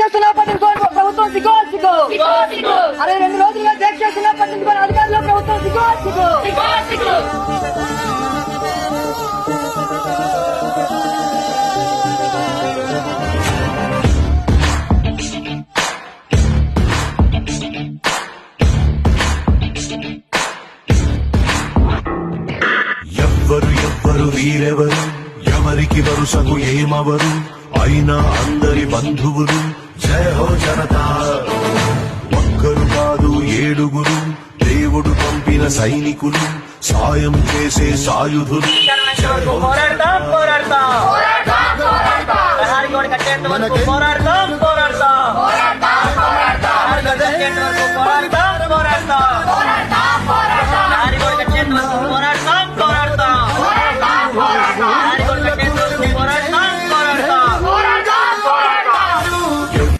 చేస్తున్నా పట్టించుకోండి ప్రభుత్వం సిగో సిగో అరే రెండు రోజులుగా దీక్ష చేస్తున్నా పట్టించుకోండి అధికారులు ప్రభుత్వం సిగో సిగో ఎవ్వరు ఎవ్వరు వీరెవరు? ఎవరికి వరుసకు ఏమవరు? అయినా అందరి బంధువులు జయ హో జనతా. ఒక్కరు కాదు ఏడుగురు దేవుడు పంపిన సైనికులు సాయం చేసే సాయుధులు. పోరాడతాం పోరాడతాం పోరాడతాం.